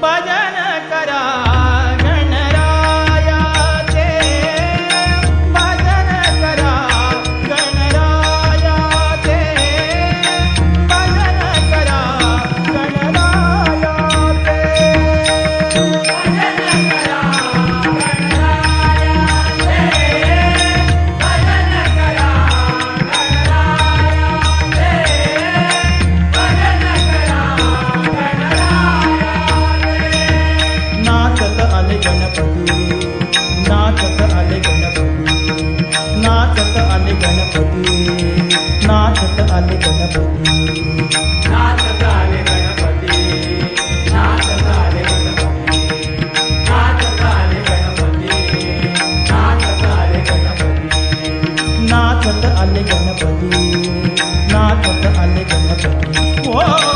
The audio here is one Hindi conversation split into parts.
vaya नाचत अली गणपति नाचत अली गणपति नाचत अली गणपति नाचत अली गणपति। नाचत अली गणपति नाचत अली गणपति। नाचत अली गणपति नाचत अली गणपति। ओ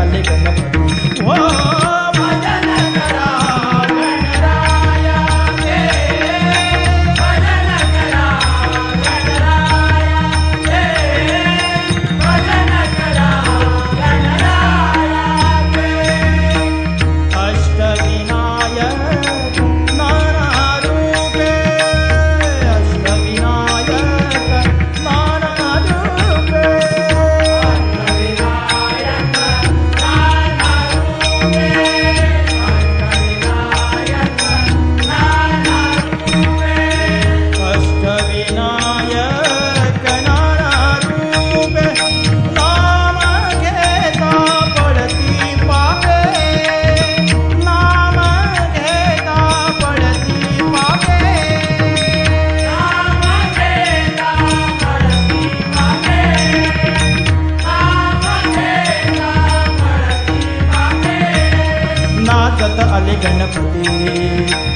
alega na padu. Oh.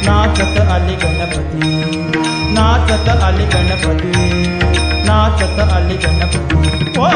नाचत अली गणपति नाचत अली गणपति नाचत अली गणपति. ओ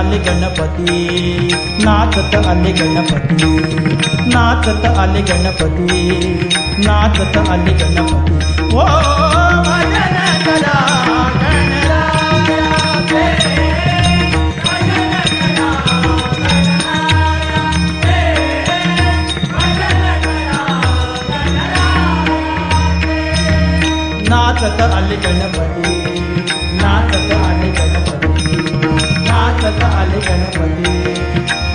गणपती नाचत आले गणपती नाचत आले गणपती नाचत आले गणपती ओ भजन करा. नाचत आले गणपती आले गणपती।